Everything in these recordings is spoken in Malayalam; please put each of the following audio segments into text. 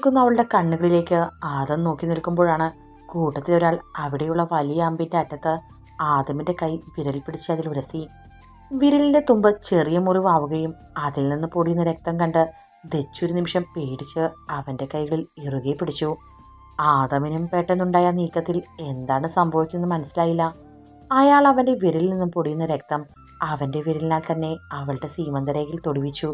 നിൽക്കുന്ന അവളുടെ കണ്ണുകളിലേക്ക്. ആദം നോക്കി നിൽക്കുമ്പോഴാണ് കൂട്ടത്തിലൊരാൾ അവിടെയുള്ള വലിയ അമ്പിന്റെ അറ്റത്ത് ആദമിന്റെ കൈ വിരൽ പിടിച്ച് അതിൽ ഉരസി. വിരലിന്റെ തുമ്പ് ചെറിയ മുറിവാവുകയും അതിൽ നിന്ന് പൊടിയുന്ന രക്തം കണ്ട് ദച്ചൊരു നിമിഷം പേടിച്ച് അവന്റെ കൈകളിൽ ഇറുകെ പിടിച്ചു. ആദമിനും പെട്ടെന്നുണ്ടായ നീക്കത്തിൽ എന്താണ് സംഭവിക്കുന്നത് മനസ്സിലായില്ല. അയാൾ അവന്റെ വിരലിൽ നിന്നും പൊടിയുന്ന രക്തം അവന്റെ വിരലിനാൽ തന്നെ അവളുടെ സീമന്തരേഖയിൽ തൊടുവിച്ചു.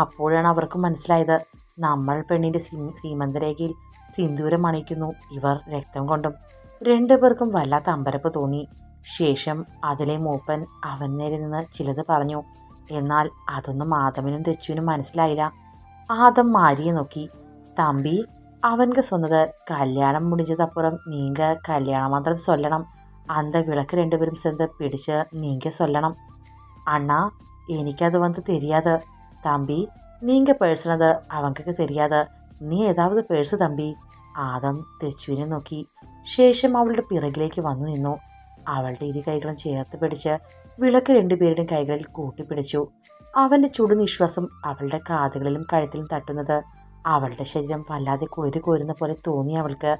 അപ്പോഴാണ് അവർക്ക് മനസ്സിലായത് നമ്മൾ പെണ്ണിൻ്റെ സീ സീമന്തരേഖയിൽ സിന്ദൂരം അണിയിക്കുന്നു ഇവർ രക്തം കൊണ്ടും രണ്ടുപേർക്കും വല്ലാത്ത അമ്പരപ്പ് തോന്നി ശേഷം അതിലെ മൂപ്പൻ അവൻ നേരെ നിന്ന് ചിലത് പറഞ്ഞു എന്നാൽ അതൊന്നും ആദമിനും തെച്ചുവിനും മനസ്സിലായില്ല ആദം മാരിയെ നോക്കി തമ്പി അവൻക്ക് சொன்னது കല്യാണം முடிஞ்சதப்புறம் நீங்க கல்யாண மந்திரம் சொல்லணும் அந்த விளக்கு ரெண்டு பேரும் சேர்ந்து பிடிச்சு நீங்க சொல்லணும் அண்ணா എനിക്കത് வந்து தெரியாது தம்பி நீங்க பேசுனது അവങ്കക്ക് தெரியாது നീ ഏതാവത് പേഴ്സ് തമ്പി ആദം തെച്ചുവിനെ നോക്കി ശേഷം അവളുടെ പിറകിലേക്ക് വന്നു നിന്നു അവളുടെ ഇരു കൈകളും ചേർത്ത് പിടിച്ച് വിളക്ക് രണ്ടുപേരുടെയും കൈകളിൽ കൂട്ടിപ്പിടിച്ചു അവൻ്റെ ചുടുനിശ്വാസം അവളുടെ കാതുകളിലും കഴുത്തിലും തട്ടുന്നത് അവളുടെ ശരീരം വല്ലാതെ കുളിര് കോരുന്ന പോലെ തോന്നി അവൾക്ക്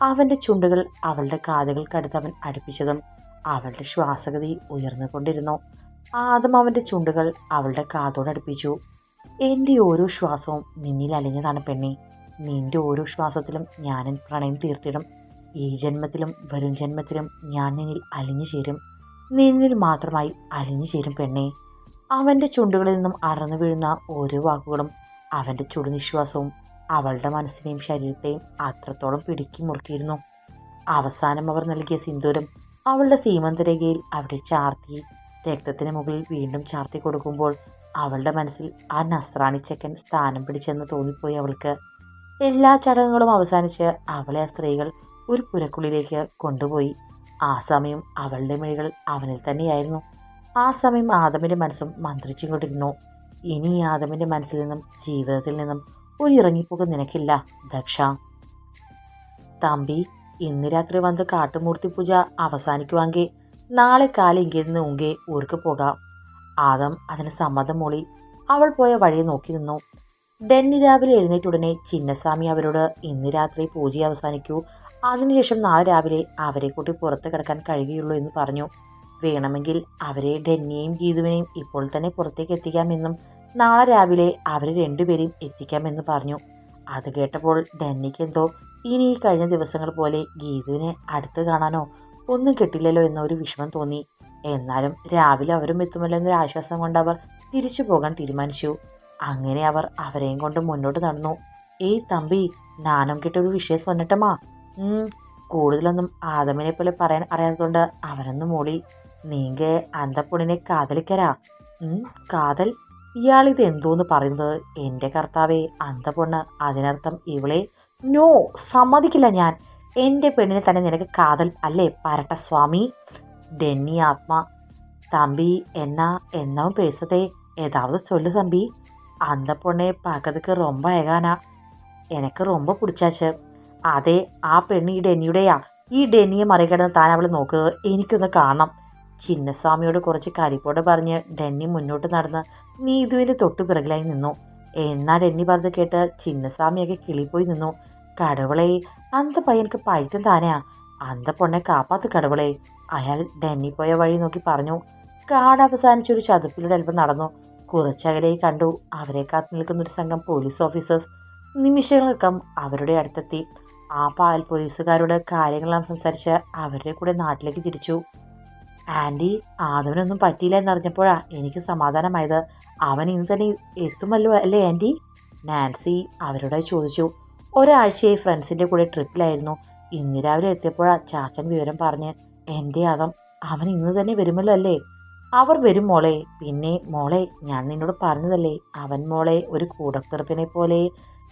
അവൻ്റെ ചുണ്ടുകൾ അവളുടെ കാതുകൾക്കടുത്ത് അവൻ അടുപ്പിച്ചതും അവളുടെ ശ്വാസഗതി ഉയർന്നുകൊണ്ടിരുന്നു ആദം അവൻ്റെ ചുണ്ടുകൾ അവളുടെ കാതോടടുപ്പിച്ചു എന്റെ ഓരോ ശ്വാസവും നിന്നിൽ അലിഞ്ഞതാണ് പെണ്ണി. നിന്റെ ഓരോ ശ്വാസത്തിലും ഞാൻ എൻ പ്രണയം തീർത്തിടും. ഈ ജന്മത്തിലും വരും ജന്മത്തിലും ഞാൻ നിന്നിൽ അലിഞ്ഞു ചേരും. നിന്നിൽ മാത്രമായി അലിഞ്ഞു ചേരും പെണ്ണെ. അവന്റെ ചുണ്ടുകളിൽ നിന്നും അടർന്നു വീഴുന്ന ഓരോ വാക്കുകളും അവന്റെ ചുടുനിശ്വാസവും അവളുടെ മനസ്സിനെയും ശരീരത്തെയും അത്രത്തോളം പിടുക്കി മുറുക്കിയിരുന്നു. അവസാനം അവർ നൽകിയ സിന്ദൂരം അവളുടെ സീമന്തരേഖയിൽ അവിടെ ചാർത്തി രക്തത്തിന് മുകളിൽ വീണ്ടും ചാർത്തി കൊടുക്കുമ്പോൾ അവളുടെ മനസ്സിൽ ആ നസ്രാണി ചെക്കൻ സ്ഥാനം പിടിച്ചെന്ന് തോന്നിപ്പോയി അവൾക്ക്. എല്ലാ ചടങ്ങുകളും അവസാനിച്ച് അവളെ ആ സ്ത്രീകൾ ഒരു പുരക്കുള്ളിലേക്ക് കൊണ്ടുപോയി. ആ സമയം അവളുടെ മിഴികൾ അവനിൽ തന്നെയായിരുന്നു. ആ സമയം ആദമിന്റെ മനസ്സും മന്ത്രിച്ചു കൊണ്ടിരുന്നു. ഇനി ആദമിന്റെ മനസ്സിൽ നിന്നും ജീവിതത്തിൽ നിന്നും ഒരു ഇറങ്ങിപ്പോക്ക് നിനക്കില്ല ദക്ഷ. തമ്പി ഇന്ന് രാത്രി വന്ന് കാട്ടുമൂർത്തി പൂജ അവസാനിക്കുവാങ്കേ നാളെ കാലം നിന്ന് ഉങ്കെ ഊർക്ക് പോകാം. ആദം അതിന് സമ്മതം മൂളി അവൾ പോയ വഴിയെ നോക്കി നിന്നു. ഡെന്നി രാവിലെ എഴുന്നേറ്റുടനെ ചിന്നസ്വാമി അവരോട് ഇന്ന് രാത്രി പൂജ അവസാനിക്കൂ. അതിനുശേഷം നാളെ രാവിലെ അവരെ കൂട്ടി പുറത്ത് കിടക്കാൻ കഴിയുകയുള്ളൂ എന്ന് പറഞ്ഞു. വേണമെങ്കിൽ അവരെ ഡെന്നിയെയും ഗീതുവിനെയും ഇപ്പോൾ തന്നെ പുറത്തേക്ക് എത്തിക്കാമെന്നും നാളെ രാവിലെ അവരെ രണ്ടുപേരെയും എത്തിക്കാമെന്ന് പറഞ്ഞു. അത് കേട്ടപ്പോൾ ഡെന്നിക്ക് എന്തോ ഇനി ഈ കഴിഞ്ഞ ദിവസങ്ങൾ പോലെ ഗീതുവിനെ അടുത്ത് കാണാനോ? ഒന്നും കിട്ടില്ലല്ലോ എന്നൊരു വിഷമം തോന്നി. എന്നാലും രാവിലെ അവരും എത്തുമല്ലോ എന്നൊരു ആശ്വാസം കൊണ്ട് അവർ തിരിച്ചു പോകാൻ തീരുമാനിച്ചു. അങ്ങനെ അവർ അവരെയും കൊണ്ട് മുന്നോട്ട് നടന്നു. ഏയ് തമ്പി നാനം കിട്ടൊരു വിഷയം സ്വന്നിട്ടമാ. കൂടുതലൊന്നും ആദമിനെ പോലെ പറയാൻ അറിയാത്തതുകൊണ്ട് അവനൊന്നും മൂളി നീങ്ക അന്ത പൊണ്ണിനെ കാതലിക്കരാ കാതൽ? ഇത് എന്തോന്ന് പറയുന്നത്? എന്റെ കർത്താവേ അന്ത പൊണ്ണ് അതിനർത്ഥം ഇവളെ? നോ സമ്മതിക്കില്ല ഞാൻ. എന്റെ പെണ്ണിനെ തന്നെ നിനക്ക് കാതൽ അല്ലേ? പരട്ട സ്വാമി. ഡെന്നി ആത്മാ தம்பி என்ன என்னவும் பேசுதே ஏதாவது சொல்லு தம்பி அந்த பொண்ணை பார்க்கறதுக்கு ரொம்ப அழகானா எனக்கு ரொம்ப പിടിച്ചാച്ച് അതെ ആ പെണ്ണ് ഈ ഡെന്നിയുടെയാ ഈ ഡെന്നിയെ മറികടന്ന് താൻ അവളെ നോക്കുന്നത് എനിക്കൊന്ന് കാണണം ചിന്നസ്വാമിയോട് കുറച്ച് കരിപ്പോട് പറഞ്ഞ് ഡെന്നി മുന്നോട്ട് നടന്ന് നീതുവിൻ്റെ തൊട്ടു പിറകിലായി നിന്നു എന്നാ ഡെന്നി പറഞ്ഞത് കേട്ട് ചിന്നസ്വാമിയൊക്കെ കിളിപ്പോയി നിന്നു കടവളെ അന്ത പയ്യനക്ക് പൈത്തം താനെയാ അന്ത പൊണ്ണെ കാപ്പാത്ത് കടവളെ അയാൾ ഡെന്നി പോയ വഴി നോക്കി പറഞ്ഞു കാട് അവസാനിച്ച് ഒരു ചതുപ്പിലൂടെ അല്പം നടന്നു. കുറച്ചകലെ കണ്ടു. അവരെ കാത്തു നിൽക്കുന്ന ഒരു സംഘം പോലീസ് ഓഫീസേഴ്സ്. നിമിഷങ്ങൾക്കം അവരുടെ അടുത്തെത്തി. ആ പാൽ പോലീസുകാരോട് കാര്യങ്ങളെല്ലാം സംസാരിച്ച് അവരുടെ കൂടെ നാട്ടിലേക്ക് തിരിച്ചു. ആന്റി ആദവനൊന്നും പറ്റിയില്ല എന്നറിഞ്ഞപ്പോഴാ എനിക്ക് സമാധാനമായത്. അവൻ ഇന്ന് തന്നെ എത്തുമല്ലോ അല്ലേ ആന്റി നാൻസി അവരോട് ചോദിച്ചു. ഒരാഴ്ചയായി ഫ്രണ്ട്സിന്റെ കൂടെ ട്രിപ്പിലായിരുന്നു. ഇന്ന് രാവിലെ എത്തിയപ്പോഴാ ചാച്ചൻ വിവരം പറഞ്ഞ് എന്റെ അതം അവൻ ഇന്ന് തന്നെ വരുമല്ലോ അല്ലേ? അവർ വരും മോളെ. പിന്നെ മോളെ ഞാൻ നിന്നോട് പറഞ്ഞതല്ലേ അവൻ മോളെ ഒരു കൂടപ്പിറപ്പിനെ പോലെ.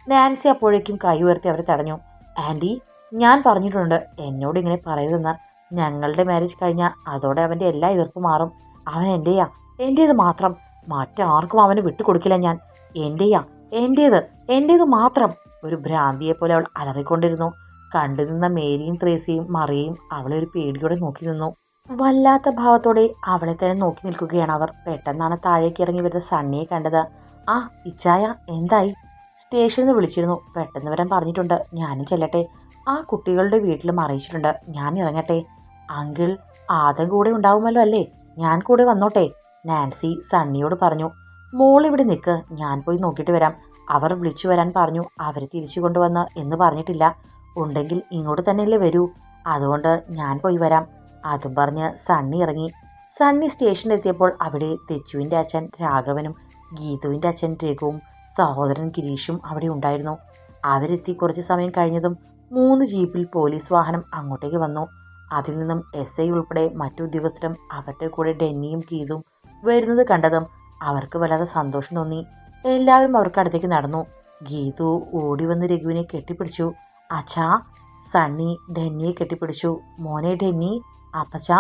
നാൻസി അപ്പോഴേക്കും കൈ ഉയർത്തി അവരെ തടഞ്ഞു. ആന്റി ഞാൻ പറഞ്ഞിട്ടുണ്ട്. എന്നോട് ഇങ്ങനെ പറയരുതെന്ന്. ഞങ്ങളുടെ മാരേജ് കഴിഞ്ഞാൽ അതോടെ അവന്റെ എല്ലാ എതിർപ്പും മാറും. അവൻ എന്റെയാ എന്റേത് മാത്രം. മറ്റാർക്കും അവന് വിട്ടുകൊടുക്കില്ല ഞാൻ. എന്റെയാ എന്റേത് എന്റേത് മാത്രം. ഒരു ഭ്രാന്തിയെപ്പോലെ അവൾ അലറിക്കൊണ്ടിരുന്നു. കണ്ടു നിന്ന മേരിയും ത്രേസിയും മറിയയും അവളെ ഒരു പേടിയോടെ നോക്കി നിന്നു. വല്ലാത്ത ഭാവത്തോടെ അവളെ തന്നെ നോക്കി നിൽക്കുകയാണ് അവർ. പെട്ടെന്നാണ് താഴേക്ക് ഇറങ്ങി വരുന്ന സണ്ണിയെ കണ്ടത്. ആ ഇച്ചായ എന്തായി? സ്റ്റേഷനിൽ നിന്ന് വിളിച്ചിരുന്നു. പെട്ടെന്ന് വരാൻ പറഞ്ഞിട്ടുണ്ട്. ഞാനും ചെല്ലട്ടെ. ആ കുട്ടികളുടെ വീട്ടിലും അറിയിച്ചിട്ടുണ്ട്. ഞാൻ ഇറങ്ങട്ടെ. അങ്കിൾ ആദം കൂടെ ഉണ്ടാവുമല്ലോ അല്ലേ? ഞാൻ കൂടെ വന്നോട്ടെ. നാൻസി സണ്ണിയോട് പറഞ്ഞു. മോൾ ഇവിടെ നിൽക്ക് ഞാൻ പോയി നോക്കിയിട്ട് വരാം. അവർ വിളിച്ചു വരാൻ പറഞ്ഞു. അവരെ തിരിച്ചു കൊണ്ടുവന്ന് എന്ന് പറഞ്ഞിട്ടില്ല. ഉണ്ടെങ്കിൽ ഇങ്ങോട്ട് തന്നെയല്ലേ വരൂ. അതുകൊണ്ട് ഞാൻ പോയി വരാം. അതും പറഞ്ഞ് സണ്ണി ഇറങ്ങി. സണ്ണി സ്റ്റേഷനിലെത്തിയപ്പോൾ അവിടെ തെച്ചുവിന്റെ അച്ഛൻ രാഘവനും ഗീതുവിന്റെ അച്ഛൻ രഘുവും സഹോദരൻ ഗിരീഷും അവിടെ ഉണ്ടായിരുന്നു. അവരെത്തി കുറച്ച് സമയം കഴിഞ്ഞതും മൂന്ന് ജീപ്പിൽ പോലീസ് വാഹനം അങ്ങോട്ടേക്ക് വന്നു. അതിൽ നിന്നും എസ് ഐ ഉൾപ്പെടെ മറ്റു ഉദ്യോഗസ്ഥരും അവരുടെ കൂടെ ഡെന്നിയും ഗീതും വരുന്നത് കണ്ടതും അവർക്ക് വല്ലാതെ സന്തോഷം തോന്നി. എല്ലാവരും അവർക്കടുത്തേക്ക് നടന്നു. ഗീതു ഓടി വന്ന് രഘുവിനെ കെട്ടിപ്പിടിച്ചു. അച്ഛാ സണ്ണി ഡെന്നിയെ കെട്ടിപ്പിടിച്ചു. മോനെ ഡെന്നി അപ്പച്ച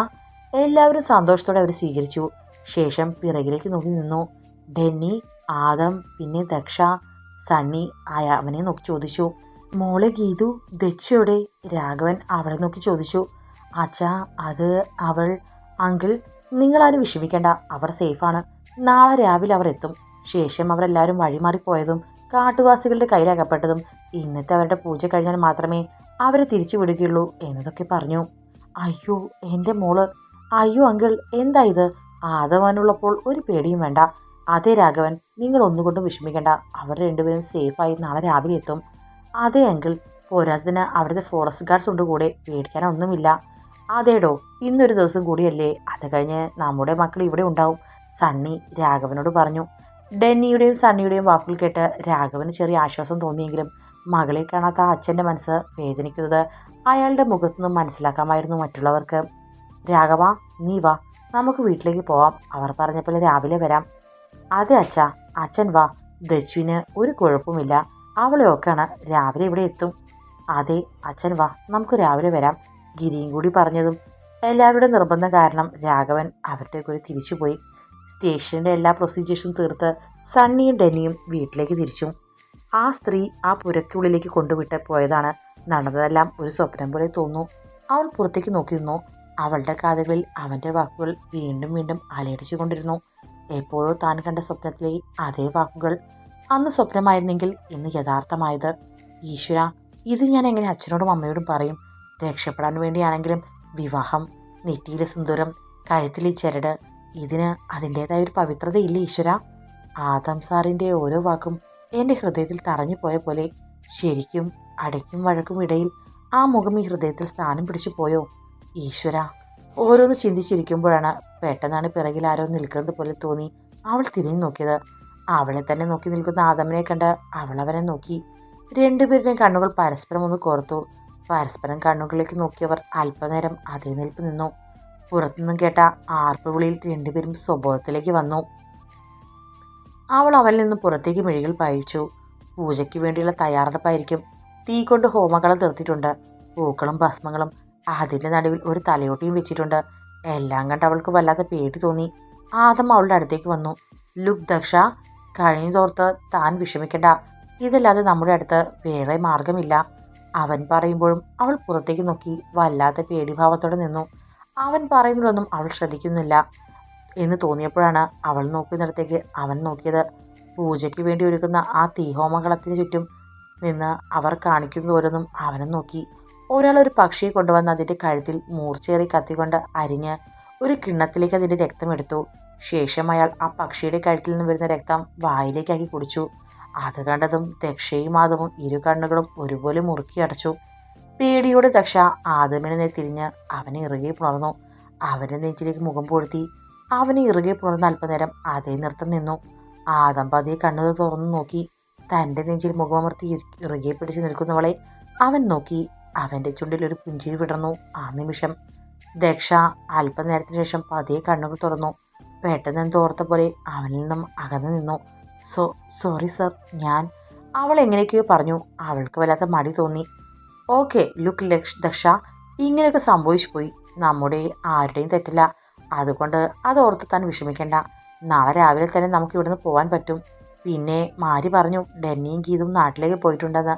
എല്ലാവരും സന്തോഷത്തോടെ അവർ സ്വീകരിച്ചു. ശേഷം പിറകിലേക്ക് നോക്കി നിന്നു. ഡെന്നി ആദം പിന്നെ ദക്ഷ സണ്ണി ആയ അവനെ നോക്കി ചോദിച്ചു. മോളെ ഗീതു ദക്ഷയോടെ രാഘവൻ അവളെ നോക്കി ചോദിച്ചു. അച്ഛാ അത് അവൾ അങ്കിൾ നിങ്ങളാരും വിഷമിക്കേണ്ട. അവർ സേഫാണ്. നാളെ രാവിലെ അവർ എത്തും. ശേഷം അവരെല്ലാവരും വഴിമാറിപ്പോയതും കാട്ടുവാസികളുടെ കയ്യിലകപ്പെട്ടതും ഇന്നത്തെ അവരുടെ പൂജ കഴിഞ്ഞാൽ മാത്രമേ അവരെ തിരിച്ചു വിടുകയുള്ളൂ എന്നതൊക്കെ പറഞ്ഞു. അയ്യോ എന്റെ മോൾ. അയ്യോ അങ്കിൾ എന്താ ഇത്? ആദവാനുള്ളപ്പോൾ ഒരു പേടിയും വേണ്ട. അതേ രാഘവൻ നിങ്ങൾ ഒന്നുകൊണ്ടും വിഷമിക്കേണ്ട. അവർ രണ്ടുപേരും സേഫായി നാളെ രാവിലെ എത്തും. അതേ അങ്കിൾ പോരാത്തതിന് അവിടുത്തെ ഫോറസ്റ്റ് ഗാർഡ്സ് ഉണ്ട് കൂടെ. പേടിക്കാനൊന്നുമില്ല അതേടോ ഇന്നൊരു ദിവസം കൂടിയല്ലേ. അത് കഴിഞ്ഞ് നമ്മുടെ മക്കൾ ഇവിടെ ഉണ്ടാവും സണ്ണി രാഘവനോട് പറഞ്ഞു. ഡെന്നിയുടെയും സണ്ണിയുടെയും വാക്കുകൾ കേട്ട് രാഘവന് ചെറിയ ആശ്വാസം തോന്നിയെങ്കിലും മകളെ കാണാത്ത അച്ഛന്റെ മനസ്സ് വേദനിക്കുന്നത് അയാളുടെ മുഖത്തു നിന്നും മനസ്സിലാക്കാമായിരുന്നു മറ്റുള്ളവർക്ക്. രാഘവ നീ വാ. നമുക്ക് വീട്ടിലേക്ക് പോവാം. അവർ പറഞ്ഞപ്പോൾ രാവിലെ വരാം. അതെ അച്ഛ. അച്ഛൻ വാ. ദച്ചുവിന് ഒരു കുഴപ്പമില്ല അവളെ ഒക്കെയാണ്. രാവിലെ ഇവിടെ എത്തും. അതെ അച്ഛൻ വാ. നമുക്ക് രാവിലെ വരാം ഗിരിയും കൂടി പറഞ്ഞതും. എല്ലാവരുടെ നിർബന്ധം കാരണം രാഘവൻ അവരുടെ കൂടി തിരിച്ചുപോയി. സ്റ്റേഷന്റെ എല്ലാ പ്രൊസീജിയേഴ്സും തീർത്ത് സണ്ണിയും ഡെന്നിയും വീട്ടിലേക്ക് തിരിച്ചു. ആ സ്ത്രീ ആ പുരയ്ക്കുള്ളിലേക്ക് കൊണ്ടുവിട്ട് പോയതാണ്. നടന്നതെല്ലാം ഒരു സ്വപ്നം പോലെ തോന്നുന്നു. അവൻ പുറത്തേക്ക് നോക്കി നിന്നു. അവളുടെ കാതുകളിൽ അവന്റെ വാക്കുകൾ വീണ്ടും വീണ്ടും അലയടിച്ചു കൊണ്ടിരുന്നു. എപ്പോഴോ താൻ കണ്ട സ്വപ്നത്തിലെ അതേ വാക്കുകൾ. അന്ന് സ്വപ്നമായിരുന്നെങ്കിൽ ഇന്ന് യഥാർത്ഥമായത് ഈശ്വര ഇത് ഞാൻ എങ്ങനെ അച്ഛനോടും അമ്മയോടും പറയും? രക്ഷപ്പെടാൻ വേണ്ടിയാണെങ്കിലും വിവാഹം നെറ്റിയിലെ സുന്ദരം കഴുത്തിലെ ചരട് ഇതിന് അതിന്റേതായ ഒരു പവിത്രതയില്ല ഈശ്വര? ആദം സാറിന്റെ ഓരോ വാക്കും എന്റെ ഹൃദയത്തിൽ തറഞ്ഞു പോയ പോലെ ശരിക്കും അടയ്ക്കും വഴക്കും ഇടയിൽ ആ മുഖം ഈ ഹൃദയത്തിൽ സ്ഥാനം പിടിച്ചു പോയോ? ഈശ്വര. ഓരോന്ന് ചിന്തിച്ചിരിക്കുമ്പോഴാണ് പെട്ടെന്നാണ് പിറകിൽ ആരോ നിൽക്കുന്നത് പോലെ തോന്നി അവൾ തിരിഞ്ഞു നോക്കിയത്. അവളെ തന്നെ നോക്കി നിൽക്കുന്ന ആദമിനെ കണ്ട് അവൾ നോക്കി. രണ്ടുപേരുടെയും കണ്ണുകൾ പരസ്പരം ഒന്ന് കോർത്തു. പരസ്പരം കണ്ണുകളിലേക്ക് നോക്കിയവർ അല്പനേരം അതേ നിൽപ്പ് നിന്നു. പുറത്തുനിന്നും കേട്ട ആർപ്പുവിളിയിൽ രണ്ടുപേരും സ്വബോധത്തിലേക്ക് വന്നു. അവൾ അവനിൽ നിന്ന് പുറത്തേക്ക് മിഴികൾ പായിച്ചു. പൂജയ്ക്ക് വേണ്ടിയുള്ള തയ്യാറെടുപ്പായിരിക്കും. തീ കൊണ്ട് ഹോമകളം തീർത്തിട്ടുണ്ട്. പൂക്കളും ഭസ്മങ്ങളും അതിന്റെ നടുവിൽ ഒരു തലയോട്ടിയും വെച്ചിട്ടുണ്ട്. എല്ലാം കണ്ട് അവൾക്ക് വല്ലാത്ത പേടി തോന്നി. ആദം അവളുടെ അടുത്തേക്ക് വന്നു. ലുക് ദക്ഷ കഴിഞ്ഞു തോർത്ത് താൻ വിഷമിക്കണ്ട. ഇതല്ലാതെ നമ്മുടെ അടുത്ത് വേറെ മാർഗമില്ല അവൻ പറയുമ്പോഴും അവൾ പുറത്തേക്ക് നോക്കി വല്ലാത്ത പേടിഭാവത്തോടെ നിന്നു. അവൻ പറയുന്നതൊന്നും അവൾ ശ്രദ്ധിക്കുന്നില്ല എന്ന് തോന്നിയപ്പോഴാണ് അവൾ നോക്കുന്നിടത്തേക്ക് അവൻ നോക്കിയത്. പൂജയ്ക്ക് വേണ്ടി ഒരുക്കുന്ന ആ തീഹോമകളത്തിന് ചുറ്റും നിന്ന് അവർ കാണിക്കുന്ന ഓരോന്നും അവനും നോക്കി. ഒരാൾ ഒരു പക്ഷിയെ കൊണ്ടുവന്ന് അതിന്റെ കഴുത്തിൽ മൂർച്ചേറി കത്തിക്കൊണ്ട് അരിഞ്ഞ് ഒരു കിണ്ണത്തിലേക്ക് അതിന്റെ രക്തമെടുത്തു ശേഷം അയാൾ ആ പക്ഷിയുടെ കഴുത്തിൽ നിന്ന് വരുന്ന രക്തം വായിലേക്കാക്കി കുടിച്ചു. അത് കണ്ടതും ദക്ഷയും മാധവും ഇരു കണ്ണുകളും ഒരുപോലെ മുറുക്കി അടച്ചു. പേടിയോടെ ദക്ഷ ആദമിനെ തിരിഞ്ഞ് അവനെ ഇറുകെ പുണർന്നു. അവനെ നെഞ്ചിലേക്ക് മുഖം പൊഴുത്തി. അവനെ ഇറുകെ പുണർന്ന് അല്പനേരം അതേ നൃത്തം നിന്നു. ആദം പതിയെ കണ്ണു തുറന്നു നോക്കി. തന്റെ നെഞ്ചിൽ മുഖമർത്തി ഇറുകെ പിടിച്ച് നിൽക്കുന്നവളെ അവൻ നോക്കി. അവന്റെ ചുണ്ടിൽ ഒരു പുഞ്ചിരി വിടർന്നു ആ നിമിഷം. ദക്ഷ അല്പനേരത്തിന് ശേഷം പതിയെ കണ്ണുകൾ തുറന്നു. പെട്ടെന്ന് തോർത്ത പോലെ അവനിൽ നിന്നും അകന്നു നിന്നു. സോ സോറി സർ ഞാൻ അവൾ എങ്ങനെയൊക്കെയോ പറഞ്ഞു. അവൾക്ക് വല്ലാത്ത മടി തോന്നി. ഓക്കെ ലുക്ക് ലക്ഷ് ദക്ഷ ഇങ്ങനെയൊക്കെ സംഭവിച്ചു പോയി. നമ്മുടെ ആരുടെയും തെറ്റില്ല. അതുകൊണ്ട് അത് ഓർത്ത് താൻ വിഷമിക്കേണ്ട. നാളെ രാവിലെ തന്നെ നമുക്ക് ഇവിടുന്ന് പോകാൻ പറ്റും. പിന്നെ മാരി പറഞ്ഞു ഡെന്നിയും ഗീതും നാട്ടിലേക്ക് പോയിട്ടുണ്ടെന്ന്.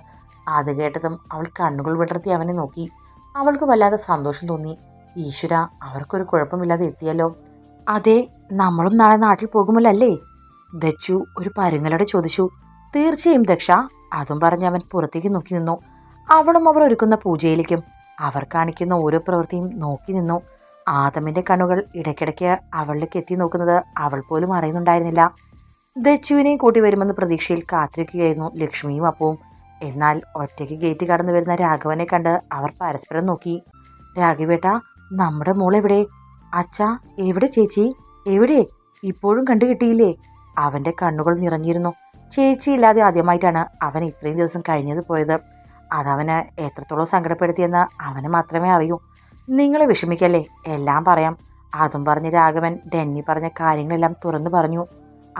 അത് കേട്ടതും അവൾ കണ്ണുകൾ വിടർത്തി അവനെ നോക്കി. അവൾക്ക് വല്ലാതെ സന്തോഷം തോന്നി. ഈശ്വര അവർക്കൊരു കുഴപ്പമില്ലാതെ എത്തിയല്ലോ. അതെ നമ്മളും നാളെ നാട്ടിൽ പോകുമല്ലോ അല്ലേ ദച്ചു ഒരു പരുങ്ങലോടെ ചോദിച്ചു. തീർച്ചയായും ദക്ഷ അതും പറഞ്ഞ് അവൻ പുറത്തേക്ക് നോക്കി നിന്നു. അവളും അവർ ഒരുക്കുന്ന പൂജയിലേക്കും. അവർ കാണിക്കുന്ന ഓരോ പ്രവൃത്തിയും നോക്കി നിന്നു. ആദമിന്റെ കണ്ണുകൾ ഇടയ്ക്കിടയ്ക്ക് അവളിലേക്ക് എത്തി നോക്കുന്നത് അവൾ പോലും അറിയുന്നുണ്ടായിരുന്നില്ല. ദച്ചുവിനെയും കൂട്ടി വരുമെന്ന പ്രതീക്ഷയിൽ കാത്തിരിക്കുകയായിരുന്നു ലക്ഷ്മിയും അപ്പവും. എന്നാൽ ഒറ്റയ്ക്ക് ഗേറ്റ് കടന്നു വരുന്ന രാഘവനെ കണ്ട് അവർ പരസ്പരം നോക്കി. രാഘവേട്ട നമ്മുടെ മോൾ എവിടെ? അച്ഛാ എവിടെ ചേച്ചി? എവിടെ? ഇപ്പോഴും കണ്ടു കിട്ടിയില്ലേ? അവന്റെ കണ്ണുകൾ നിറഞ്ഞിരുന്നു. ചേച്ചി ഇല്ലാതെ ആദ്യമായിട്ടാണ് അവൻ ഇത്രയും ദിവസം കഴിഞ്ഞത് പോയത്. അതവന് എത്രത്തോളം സങ്കടപ്പെടുത്തിയെന്ന് അവന് മാത്രമേ അറിയൂ. നിങ്ങൾ വിഷമിക്കല്ലേ? എല്ലാം പറയാം. അതും പറഞ്ഞ് രാഘവൻ ഡെന്നി പറഞ്ഞ കാര്യങ്ങളെല്ലാം തുറന്നു പറഞ്ഞു.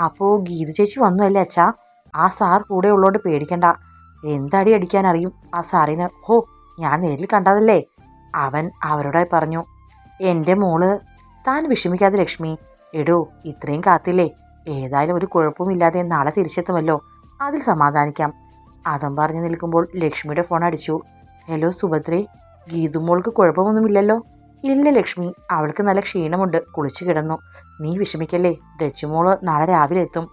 അപ്പോൾ ഗീതു ചേച്ചി വന്നു അല്ലേ അച്ഛാ? ആ സാർ കൂടെ ഉള്ളോണ്ട് പേടിക്കണ്ട. എന്തടി അടിക്കാൻ അറിയും? ആ സാറിന് ഹോ ഞാൻ നേരിൽ കണ്ടതല്ലേ? അവൻ അവരോടായി പറഞ്ഞു എന്റെ മോൾ താൻ വിഷമിക്കാതെ ലക്ഷ്മി എടോ ഇത്രയും കാത്തില്ലേ? ഏതായാലും ഒരു കുഴപ്പമില്ലാതെ നാളെ തിരിച്ചെത്തുമല്ലോ. അതിൽ സമാധാനിക്കാം. അതും പറഞ്ഞു നിൽക്കുമ്പോൾ ലക്ഷ്മിയുടെ ഫോൺ അടിച്ചു. ഹലോ സുഭദ്രെ. ഗീതുമോൾക്ക് കുഴപ്പമൊന്നുമില്ലല്ലോ? ഇല്ല ലക്ഷ്മി. അവൾക്ക് നല്ല ക്ഷീണമുണ്ട്. കുളിച്ചു കിടന്നു. നീ വിഷമിക്കല്ലേ? ദച്ചുമോൾ നാളെ രാവിലെ എത്തും.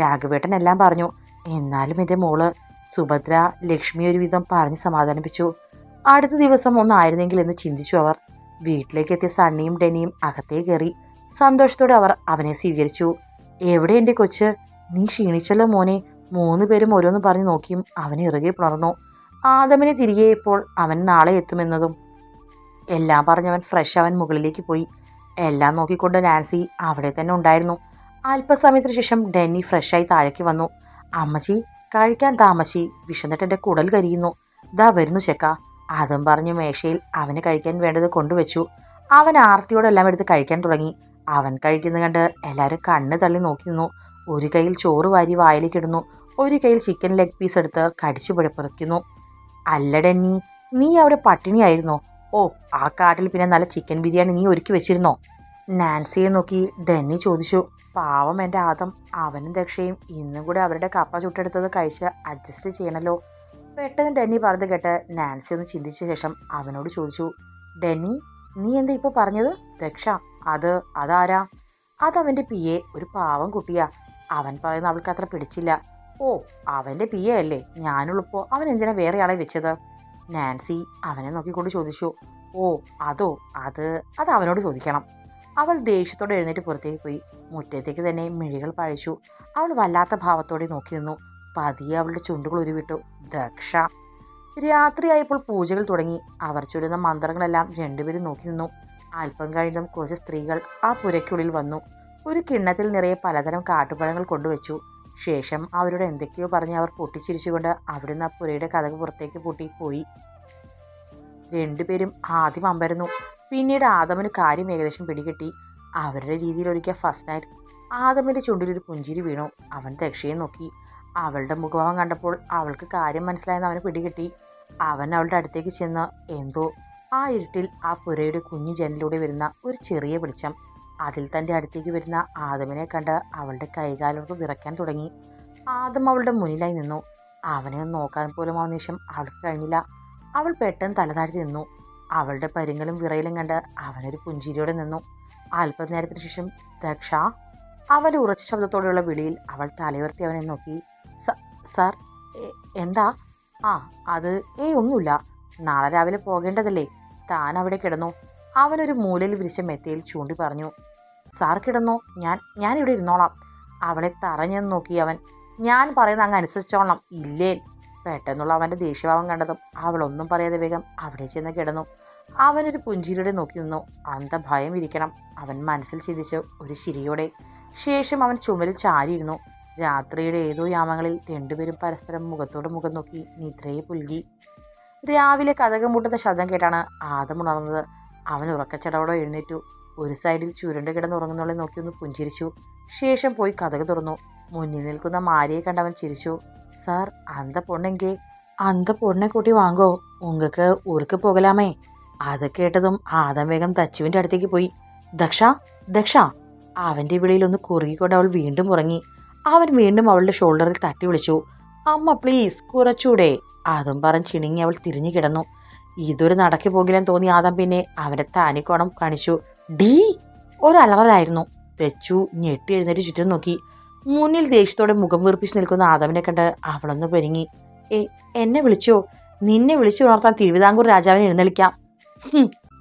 രാഘവേട്ടൻ എല്ലാം പറഞ്ഞു. എന്നാലും എന്റെ മോൾ സുഭദ്ര ലക്ഷ്മി ഒരുവിധം പറഞ്ഞ് സമാധാനിപ്പിച്ചു. അടുത്ത ദിവസം ഒന്നായിരുന്നെങ്കിൽ എന്ന് ചിന്തിച്ചു അവർ. വീട്ടിലേക്ക് എത്തിയ സണ്ണിയും ഡെനിയും അകത്തേ കയറി. സന്തോഷത്തോടെ അവർ അവനെ സ്വീകരിച്ചു. എവിടെ എന്റെ കൊച്ച്? നീ ക്ഷീണിച്ചല്ലോ മോനെ. മൂന്ന് പേരും ഓരോന്ന് പറഞ്ഞു നോക്കിയും അവനെ ഇറുകെ പുണർന്നു. ആദമിനെ തിരികെ ഇപ്പോൾ അവൻ നാളെ എത്തുമെന്നതും എല്ലാം പറഞ്ഞവൻ ഫ്രഷ് അവൻ മുകളിലേക്ക് പോയി. എല്ലാം നോക്കിക്കൊണ്ട് നാൻസി അവിടെ തന്നെ ഉണ്ടായിരുന്നു. അല്പസമയത്തിന് ശേഷം ഡെന്നി ഫ്രഷായി താഴേക്ക് വന്നു. അമ്മച്ചി കഴിക്കാൻ താമസി വിശന്നിട്ട് എന്റെ കുടൽ കരിയുന്നു. ദാ വരുന്നു ചെക്ക. അതും പറഞ്ഞു മേശയിൽ അവന് കഴിക്കാൻ വേണ്ടത് കൊണ്ടുവച്ചു. അവൻ ആർത്തിയോടെ എല്ലാം എടുത്ത് കഴിക്കാൻ തുടങ്ങി. അവൻ കഴിക്കുന്നത് കണ്ട് എല്ലാവരും കണ്ണ് തള്ളി നോക്കി നിന്നു. ഒരു കയ്യിൽ ചോറ് വാരി വായിലേക്ക് ഇടുന്നു. ഒരു കയ്യിൽ ചിക്കൻ ലെഗ് പീസ് എടുത്ത് കടിച്ചു പിടിപ്പിറക്കുന്നു അല്ലടെ നീ അവിടെ പട്ടിണിയായിരുന്നോ? ഓ ആ കാട്ടിൽ പിന്നെ നല്ല ചിക്കൻ ബിരിയാണി നീ ഒരുക്കി വെച്ചിരുന്നോ? നാൻസിയെ നോക്കി ഡെന്നി ചോദിച്ചു. പാവം എന്റെ ആദം അവനും ദക്ഷയും ഇന്നും കൂടെ അവരുടെ കപ്പ ചുട്ടെടുത്തത് കഴിച്ച് അഡ്ജസ്റ്റ് ചെയ്യണല്ലോ. പെട്ടെന്ന് ഡെന്നി പറഞ്ഞു കേട്ട് നാൻസി ഒന്ന് ചിന്തിച്ച ശേഷം അവനോട് ചോദിച്ചു. ഡെന്നി നീ എന്താ ഇപ്പോൾ പറഞ്ഞത്? ദക്ഷ അത് അതാരാ? അതവന്റെ പി എ ഒരു പാവം കുട്ടിയാ. അവൻ പറയുന്ന അവൾക്ക് അത്ര പിടിച്ചില്ല. ഓ അവന്റെ പി അല്ലേ? ഞാനുള്ളപ്പോൾ അവൻ എന്തിനാ വേറെ ആളെ വെച്ചത്? നാൻസി അവനെ നോക്കിക്കൊണ്ട് ചോദിച്ചു. ഓ അതോ അത് അത് അവനോട് ചോദിക്കണം. അവൾ ദേഷ്യത്തോടെ എഴുന്നേറ്റ് പുറത്തേക്ക് പോയി. മുറ്റത്തേക്ക് തന്നെ മിഴികൾ പഴിച്ചു അവൾ വല്ലാത്ത ഭാവത്തോടെ നോക്കി നിന്നു. പതിയെ അവളുടെ ചുണ്ടുകൾ ഉരുവിട്ടു. ദക്ഷ. രാത്രിയായപ്പോൾ പൂജകൾ തുടങ്ങി. അവർ ചൊല്ലുന്ന മന്ത്രങ്ങളെല്ലാം രണ്ടുപേരും നോക്കി നിന്നു. അല്പം കഴിഞ്ഞതും കുറച്ച് സ്ത്രീകൾ ആ പുരയ്ക്കുള്ളിൽ വന്നു. ഒരു കിണ്ണത്തിൽ നിറയെ പലതരം കാട്ടുപഴങ്ങൾ കൊണ്ടുവച്ചു. ശേഷം അവരോട് എന്തൊക്കെയോ പറഞ്ഞ് അവർ പൊട്ടിച്ചിരിച്ചുകൊണ്ട് അവിടുന്ന് ആ പുരയുടെ കഥക് പുറത്തേക്ക് പൊട്ടിപ്പോയി പോയി. രണ്ടുപേരും ആദ്യം അമ്പരന്നു പിന്നീട് ആദമിന് കാര്യം ഏകദേശം പിടികിട്ടി. അവരുടെ രീതിയിൽ ഒരിക്കൽ ഫസ്റ്റ് നൈറ്റ് ആദമിന്റെ ചുണ്ടിലൊരു പുഞ്ചിരി വീണു. അവൻ ദക്ഷയെ നോക്കി. അവളുടെ മുഖഭാവം കണ്ടപ്പോൾ അവൾക്ക് കാര്യം മനസ്സിലായെന്ന് അവന് പിടികിട്ടി. അവൻ അവളുടെ അടുത്തേക്ക് ചെന്ന് എന്തോ? ആ ഇരുട്ടിൽ ആ പുരയുടെ കുഞ്ഞു ജനലിലൂടെ വരുന്ന ഒരു ചെറിയ വെളിച്ചം. അതിൽ തന്റെ അടുത്തേക്ക് വരുന്ന ആദമിനെ കണ്ട് അവളുടെ കൈകാലുകൾക്ക് വിറയ്ക്കാൻ തുടങ്ങി. ആദം അവളുടെ മുന്നിലായി നിന്നു. അവനെ നോക്കാൻ പോലും ആ നിമിഷം അവൾക്ക് കഴിഞ്ഞില്ല. അവൾ പെട്ടെന്ന് തലതാഴ്ത്തി നിന്നു. അവളുടെ പരിങ്ങലും വിറയിലും കണ്ട് അവനൊരു പുഞ്ചിരിയോടെ നിന്നു. അല്പനേരത്തിന് ശേഷം ദക്ഷ അവന്റെ ഉറച്ച ശബ്ദത്തോടെയുള്ള വിളിയിൽ അവൾ തലയുയർത്തി അവനെ നോക്കി. സർ എന്താ? ആ അത് ഏയ് ഒന്നുമില്ല. നാളെ രാവിലെ പോകേണ്ടതല്ലേ? താൻ അവിടെ കിടന്നു. അവനൊരു മൂലയിൽ വിരിച്ച മെത്തയിൽ ചൂണ്ടി പറഞ്ഞു. സാർ കിടന്നോ? ഞാൻ ഞാനിവിടെ ഇരുന്നോളാം. അവളെ തറഞ്ഞെന്ന് നോക്കി അവൻ. ഞാൻ പറയുന്ന അങ്ങ് അനുസരിച്ചോളണം. ഇല്ലേ? പെട്ടെന്നുള്ള അവന്റെ ദേഷ്യഭാവം കണ്ടതും അവളൊന്നും പറയാതെ വേഗം അവിടെ ചെന്ന് കിടന്നു. അവനൊരു പുഞ്ചിരിയുടെ നോക്കി നിന്നു. അന്ത ഭയം ഇരിക്കണം അവൻ മനസ്സിൽ ചിന്തിച്ച് ഒരു ശിരിയോടെ ശേഷം അവൻ ചുമലിൽ ചാരിയിരുന്നു. രാത്രിയുടെ ഏതോ യാമങ്ങളിൽ രണ്ടുപേരും പരസ്പരം മുഖത്തോട് മുഖം നോക്കി നിദ്രയെ പുൽകി രാവിലെ കഥകം മുട്ടുന്ന ശബ്ദം കേട്ടാണ് ആദം ഉണർന്നത്. അവൻ ഉറക്കച്ചടവോടെ എഴുന്നേറ്റു. ഒരു സൈഡിൽ ചുരുണ്ട് കിടന്നുറങ്ങുന്നവളെ നോക്കി ഒന്ന് പുഞ്ചിരിച്ചു. ശേഷം പോയി കഥക് തുറന്നു. മുന്നിൽ നിൽക്കുന്ന മാരിയെ കണ്ടവൻ ചിരിച്ചു. സാർ അന്ത പൊണ്ണെങ്കേ അന്ത പൊണ്ണെ കൂട്ടി വാങ്ങോ. ഉങ്ങൾക്ക് ഊർക്ക് പോകലാമേ. അത് കേട്ടതും ആദം വേഗം തച്ചുവിന്റെ അടുത്തേക്ക് പോയി. ദക്ഷ ദക്ഷ. അവന്റെ വിളിയിൽ ഒന്ന് കുറുകിക്കൊണ്ട് അവൾ വീണ്ടും ഉറങ്ങി. അവൻ വീണ്ടും അവളുടെ ഷോൾഡറിൽ തട്ടി വിളിച്ചു. അമ്മ പ്ലീസ് കുറച്ചൂടെ. അതും പറഞ്ഞ് ചിണുങ്ങി അവൾ തിരിഞ്ഞു കിടന്നു. ഇതൊരു നടക്കി പോകില്ലെന്ന് തോന്നി ആദം പിന്നെ. അവന്റെ താനിക്കോണം കാണിച്ചു. ഡീ ഒരു അലറലായിരുന്നു തെച്ചു ഞെട്ടി എഴുന്നേറ്റ് ചുറ്റും നോക്കി. മുന്നിൽ ദേഷ്യത്തോടെ മുഖം വീർപ്പിച്ച് നിൽക്കുന്ന ആദവിനെ കണ്ട് അവളൊന്ന് പെരുങ്ങി. ഏ എന്നെ വിളിച്ചോ? നിന്നെ വിളിച്ചു ഉണർത്താൻ തിരുവിതാംകൂർ രാജാവിനെ എഴുന്നേൽക്കാം.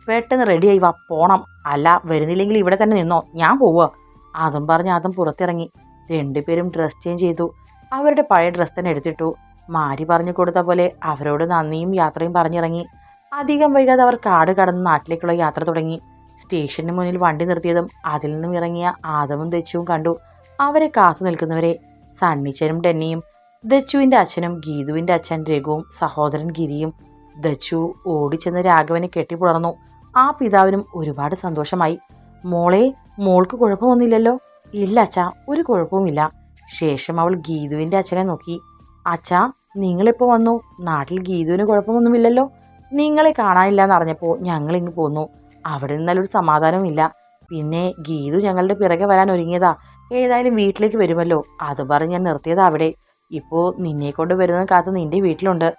പെട്ടെന്ന് റെഡിയായി വാ പോണം. അല്ല വരുന്നില്ലെങ്കിൽ ഇവിടെ തന്നെ നിന്നോ? ഞാൻ പോവുക. അതും പറഞ്ഞ് ആദം പുറത്തിറങ്ങി. രണ്ടുപേരും ഡ്രസ് ചേഞ്ച് ചെയ്തു. അവരുടെ പഴയ ഡ്രസ് തന്നെ എടുത്തിട്ടു. മാരി പറഞ്ഞു കൊടുത്ത പോലെ അവരോട് നന്ദിയും യാത്രയും പറഞ്ഞിറങ്ങി. അധികം വൈകാതെ അവർ കാട് കടന്ന് നാട്ടിലേക്കുള്ള യാത്ര തുടങ്ങി. സ്റ്റേഷന് മുന്നിൽ വണ്ടി നിർത്തിയതും അതിൽ നിന്നും ഇറങ്ങിയ ആദവും ദച്ചുവും കണ്ടു. അവരെ കാത്തു നിൽക്കുന്നവരെ സണ്ണിച്ചനും ഡെന്നിയും ദച്ചുവിന്റെ അച്ഛനും ഗീതുവിന്റെ അച്ഛൻ രഘുവും സഹോദരൻ ഗിരിയും ദച്ചു ഓടിച്ചെന്ന് രാഘവനെ കെട്ടിപ്പുണർന്നു ആ പിതാവിനും ഒരുപാട് സന്തോഷമായി. മോളെ മോൾക്ക് കുഴപ്പമൊന്നുമില്ലല്ലോ? ഇല്ല അച്ഛാ ഒരു കുഴപ്പവുമില്ല. ശേഷം അവൾ ഗീതുവിന്റെ അച്ഛനെ നോക്കി. അച്ഛാ നിങ്ങളിപ്പോൾ വന്നു? നാട്ടിൽ ഗീതുവിന് കുഴപ്പമൊന്നുമില്ലല്ലോ? നിങ്ങളെ കാണാനില്ല എന്നറിഞ്ഞപ്പോൾ ഞങ്ങൾ ഇങ്ങ് പോന്നു. അവിടെ നിന്നാലൊരു സമാധാനവുമില്ല. പിന്നെ ഗീതു ഞങ്ങളുടെ പിറകെ വരാൻ ഒരുങ്ങിയതാ. ഏതായാലും വീട്ടിലേക്ക് വരുമല്ലോ. അത് പറഞ്ഞ് ഞാൻ നിർത്തിയതാ അവിടെ. ഇപ്പോൾ നിന്നെ കൊണ്ട് വരുന്നത് കാത്ത് നിന്റെ വീട്ടിലുണ്ട്.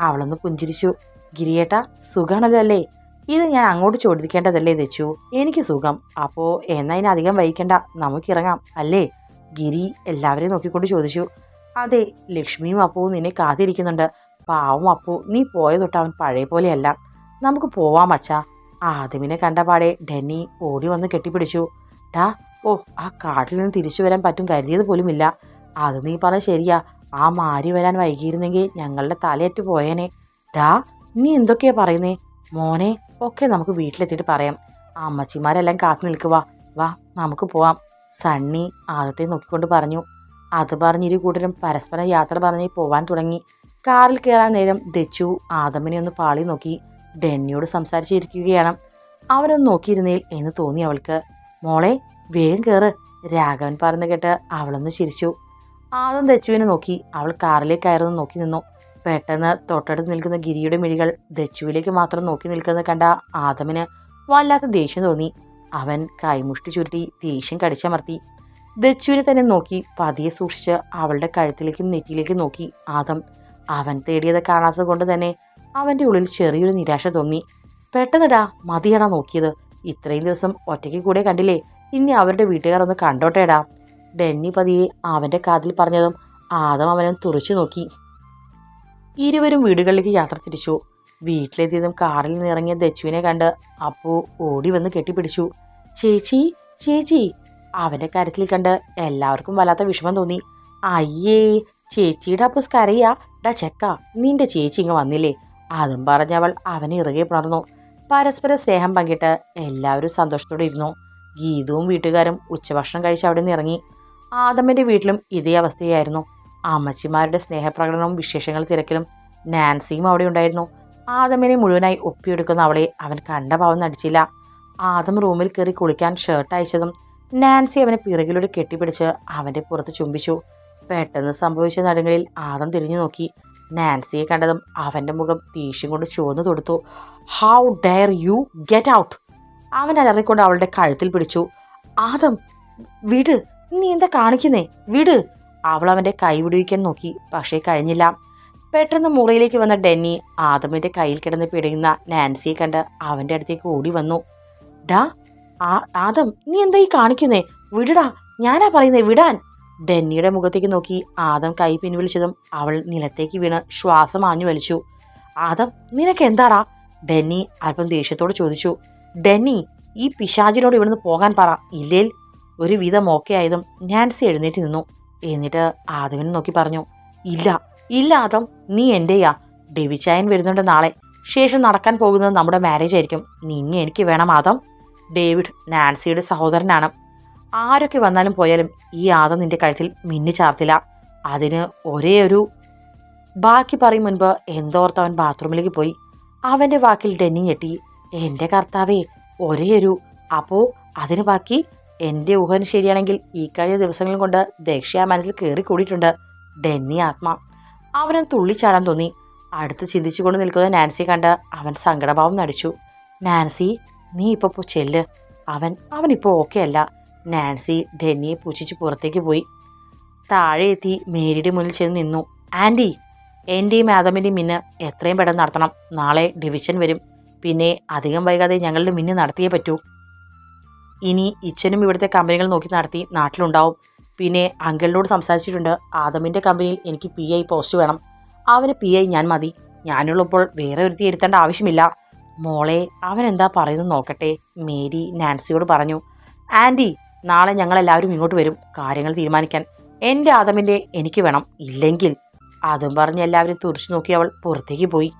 അവളൊന്ന് പുഞ്ചിരിച്ചു. ഗിരിയേട്ട സുഖാണല്ലോ അല്ലേ? ഇത് ഞാൻ അങ്ങോട്ട് ചോദിക്കേണ്ടതല്ലേ ദച്ചു? എനിക്ക് സുഖം. അപ്പോൾ എന്നാ ഇനി അധികം വൈകണ്ട. നമുക്കിറങ്ങാം. അല്ലേ? ഗിരി എല്ലാവരെയും നോക്കിക്കൊണ്ട് ചോദിച്ചു. അതെ ലക്ഷ്മിയും അപ്പവും നിന്നെ കാത്തിരിക്കുന്നുണ്ട്. പാവം അപ്പു നീ പോയ തൊട്ട് അവൻ പഴയ പോലെയല്ല നമുക്ക് പോവാം അച്ഛാ. ആദ്യമിനെ കണ്ട പാടെ ഡെന്നി ഓടി വന്ന് കെട്ടിപ്പിടിച്ചു. ടാ ഓ ആ കാട്ടിൽ നിന്ന് തിരിച്ചു വരാൻ പറ്റും കരുതിയത് പോലുമില്ല. അത് നീ പറഞ്ഞ ശരിയാ. ആ മാരി വരാൻ വൈകിയിരുന്നെങ്കിൽ ഞങ്ങളുടെ തലയേറ്റ് പോയേനെ. ഡാ നീ എന്തൊക്കെയാ പറയുന്നേ? മോനെ ഒക്കെ നമുക്ക് വീട്ടിലെത്തിയിട്ട് പറയാം. അമ്മച്ചിമാരെല്ലാം കാത്തു നിൽക്കുക വാ നമുക്ക് പോവാം. സണ്ണി ആദത്തെ നോക്കിക്കൊണ്ട് പറഞ്ഞു. അത് പറഞ്ഞിരു കൂട്ടരും പരസ്പരം യാത്ര പറഞ്ഞ് പോവാൻ തുടങ്ങി. കാറിൽ കയറാൻ നേരം ദച്ചു ആദമിനെ ഒന്ന് പാളി നോക്കി. ഡെന്നിയോട് സംസാരിച്ചിരിക്കുകയാണ്. അവനൊന്ന് നോക്കിയിരുന്നേൽ എന്ന് തോന്നി അവൾക്ക്. മോളെ വേഗം കയറ് രാഘവൻ പറഞ്ഞു കേട്ട് അവളൊന്ന് ചിരിച്ചു. ആദം ദച്ചുവിനെ നോക്കി അവൾ കാറിലേക്ക് കയറുന്നു നോക്കി നിന്നു. പെട്ടെന്ന് തൊട്ടടുത്ത് നിൽക്കുന്ന ഗിരിയുടെ മിഴികൾ ദച്ചുവിലേക്ക് മാത്രം നോക്കി നിൽക്കുന്നത് കണ്ട ആദമിന് വല്ലാത്ത ദേഷ്യം തോന്നി. അവൻ കൈമുഷ്ടി ചുരുട്ടി ദേഷ്യം കടിച്ചമർത്തി. ദച്ചുവിനെ തന്നെ നോക്കി പതിയെ സൂക്ഷിച്ച് അവളുടെ കഴുത്തിലേക്കും നെറ്റിയിലേക്കും നോക്കി ആദം. അവൻ തേടിയത് കാണാത്തത് കൊണ്ട് തന്നെ അവന്റെ ഉള്ളിൽ ചെറിയൊരു നിരാശ തോന്നി. പെട്ടെന്നിടാ മതിയടാ നോക്കിയത്. ഇത്രയും ദിവസം ഒറ്റയ്ക്ക് കൂടെ കണ്ടില്ലേ? ഇനി അവരുടെ വീട്ടുകാർ ഒന്ന് കണ്ടോട്ടേടാ. ഡെന്നി പതിയെ അവന്റെ കാതിൽ പറഞ്ഞതും ആദം അവനെ തുറച്ചു നോക്കി. ഇരുവരും വീടുകളിലേക്ക് യാത്ര തിരിച്ചു. വീട്ടിലെത്തിയതും കാറിൽ നിന്ന് ഇറങ്ങിയ ദച്ചുവിനെ കണ്ട് അപ്പു ഓടി വന്ന് കെട്ടിപ്പിടിച്ചു. ചേച്ചി ചേച്ചി അവന്റെ കാര്യത്തിൽ കണ്ട് എല്ലാവർക്കും വല്ലാത്ത വിഷമം തോന്നി. അയ്യേ ചേച്ചിയുടെ അപ്പുസ് കരയാ. ഡാ ചെക്ക നിന്റെ ചേച്ചി ഇങ്ങ് വന്നില്ലേ? അതും പറഞ്ഞവൾ അവനെ ഇറുകെ പുണർന്നു. പരസ്പര സ്നേഹം പങ്കിട്ട് എല്ലാവരും സന്തോഷത്തോടെ ഇരുന്നു ഗീതവും വീട്ടുകാരും ഉച്ചഭക്ഷണം കഴിച്ച് അവിടെ നിന്ന് ഇറങ്ങി. ആദമ്മന്റെ വീട്ടിലും ഇതേ അവസ്ഥയായിരുന്നു. അമ്മച്ചിമാരുടെ സ്നേഹപ്രകടനവും വിശേഷങ്ങൾ തിരക്കിലും നാൻസിയും അവിടെ ഉണ്ടായിരുന്നു. ആദമിനെ മുഴുവനായി ഒപ്പിയെടുക്കുന്ന അവളെ അവൻ കണ്ട ഭാവം നടിച്ചില്ല. ആദം റൂമിൽ കയറി കുളിക്കാൻ ഷർട്ട് അയച്ചതും നാൻസി അവനെ പിറകിലൂടെ കെട്ടിപ്പിടിച്ച് അവന്റെ പുറത്ത് ചുംബിച്ചു. പെട്ടെന്ന് സംഭവിച്ച നടുങ്ങളിൽ ആദം തിരിഞ്ഞു നോക്കി നാൻസിയെ കണ്ടതും അവന്റെ മുഖം ദേഷ്യം കൊണ്ട് ചുവന്നു തൊടുത്തു. How dare you get out അവൻ അലറിക്കൊണ്ട് അവളുടെ കഴുത്തിൽ പിടിച്ചു. ആദം വിട്. നീ എന്താ കാണിക്കുന്നേ? വിട്. അവൾ അവന്റെ കൈ വിടുവിക്കാൻ നോക്കി പക്ഷേ കഴിഞ്ഞില്ല. പെട്ടെന്ന് മുറിയിലേക്ക് വന്ന ഡെന്നി ആദമിന്റെ കയ്യിൽ കിടന്ന് പിടയുന്ന നാൻസിയെ കണ്ട് അവന്റെ അടുത്തേക്ക് ഓടി വന്നു. ഡാ ആദം നീ എന്താ ഈ കാണിക്കുന്നേ? വിടടാ ഞാനാ പറയുന്നേ വിടാൻ. ഡെന്നിയുടെ മുഖത്തേക്ക് നോക്കി ആദം കൈ പിൻവലിച്ചതും അവൾ നിലത്തേക്ക് വീണ് ശ്വാസം ആഞ്ഞു വലിച്ചു. ആദം നിനക്ക് എന്താടാ? ഡെന്നി അല്പം ദേഷ്യത്തോട് ചോദിച്ചു. ഡെന്നി ഈ പിശാചിനോട് ഇവിടുന്ന് പോകാൻ പറ ഇല്ലേൽ? ഒരു വിധം ഓക്കെ ആയതും നാൻസി എഴുന്നേറ്റ് നിന്നു. എന്നിട്ട് ആദമിനെ നോക്കി പറഞ്ഞു ഇല്ല ഇല്ല ആദം നീ എന്റെയാ ഡെവിച്ചായൻ വരുന്നുണ്ട് നാളെ. ശേഷം നടക്കാൻ പോകുന്നത് നമ്മുടെ മാരേജ് ആയിരിക്കും. നിന്നെ എനിക്ക് വേണം ആദം. ഡേവിഡ് നാൻസിയുടെ സഹോദരനാണ്. ആരൊക്കെ വന്നാലും പോയാലും ഈ ആദ നിന്റെ കഴുത്തിൽ മിന്നി ചാർത്തില്ല. അതിന് ഒരേ ഒരു ബാക്കി പറയും മുൻപ് എന്തോർത്ത് അവൻ ബാത്റൂമിലേക്ക് പോയി. അവന്റെ വാക്കിൽ ഡെന്നി ഞെട്ടി എന്റെ കർത്താവേ ഒരേ ഒരു. അപ്പോൾ അതിന് ബാക്കി എന്റെ ഊഹന് ശരിയാണെങ്കിൽ ഈ കഴിഞ്ഞ ദിവസങ്ങൾ കൊണ്ട് ദക്ഷ്യ മനസ്സിൽ കയറി കൂടിയിട്ടുണ്ട്. ഡെന്നി ആത്മ. അവനും തുള്ളിച്ചാടാൻ തോന്നി. അടുത്ത് ചിന്തിച്ചുകൊണ്ട് നിൽക്കുന്ന നാൻസി കണ്ട് അവൻ സങ്കടഭാവം നടിച്ചു. നാൻസി നീ ഇപ്പോൾ പോ ചെല്ല്. അവൻ അവനിപ്പോൾ ഓക്കെ അല്ല. നാൻസി ഡെന്നിയെ പൂച്ചിച്ച് പുറത്തേക്ക് പോയി. താഴെ എത്തി മേരിയുടെ മുന്നിൽ ചെന്ന് നിന്നു. ആന്റി എന്റെയും ആദമിന്റെയും മിന്ന് എത്രയും പെട്ടെന്ന് നടത്തണം. നാളെ ഡിവിഷൻ വരും. പിന്നെ അധികം വൈകാതെ ഞങ്ങളുടെ മിന്ന് നടത്തിയേ പറ്റൂ. ഇനി ഇച്ചനും ഇവിടുത്തെ കമ്പനികൾ നോക്കി നടത്തി നാട്ടിലുണ്ടാവും. പിന്നെ അങ്കിളിനോട് സംസാരിച്ചിട്ടുണ്ട്. ആദമിന്റെ കമ്പനിയിൽ എനിക്ക് പി ഐ പോസ്റ്റ് വേണം. അവന് പി ഐ ഞാൻ മതി. ഞാനുള്ളപ്പോൾ വേറെ ഒരുത്തി ഇരുത്തേണ്ട ആവശ്യമില്ല. മോളെ അവൻ എന്താ പറയുന്നത് നോക്കട്ടെ മേരി നാൻസിയോട് പറഞ്ഞു. ആന്റി നാളെ ഞങ്ങളെല്ലാവരും ഇങ്ങോട്ട് വരും കാര്യങ്ങൾ തീരുമാനിക്കാൻ. എന്റെ ആദമിന്റെ എനിക്ക് വേണം ഇല്ലെങ്കിൽ. അതും പറഞ്ഞ് എല്ലാവരും തുറച്ചു നോക്കി അവൾ പുറത്തേക്ക് പോയി.